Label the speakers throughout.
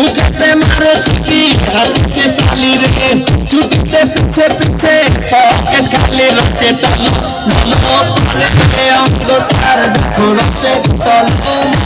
Speaker 1: মুখতে মারে ছুটি হাতে পালি রে ছুটিতে পিছে পিছে টানো মনো পরে অঙ্গ তার রসে তলো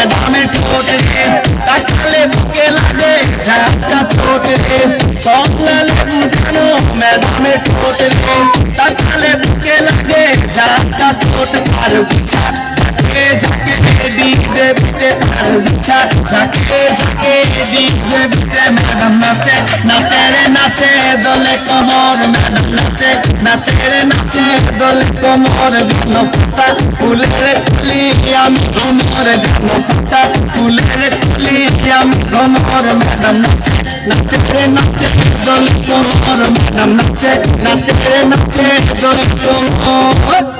Speaker 1: ম্যাডামে ঠোঁট রে তাকালে বুকে লাগে ঝাপটা ঠোঁট। রে সকালে বুঝানো ম্যাডামে ঠোঁট রে তাকালে বুকে লাগে ঝাপটা ঠোঁট। আর বিছা ঝাঁকে ঝাঁকে ডিজে বিটে তার বিছা ঝাঁকে ঝাঁকে ডিজে ম্যাডাম নাচে নাচে রে নাচে, দলে কমর ম্যাডাম নাচে দলে কমর ভিন্ন পাতা, ফুলের কলি আমি তোমার যেন পাতা, ফুলের কলি আমি তোমার ম্যাডাম নাচে নাচে নাচে দলে তোমার ম্যাডাম নাচে নাচে নাচে দলে কমর।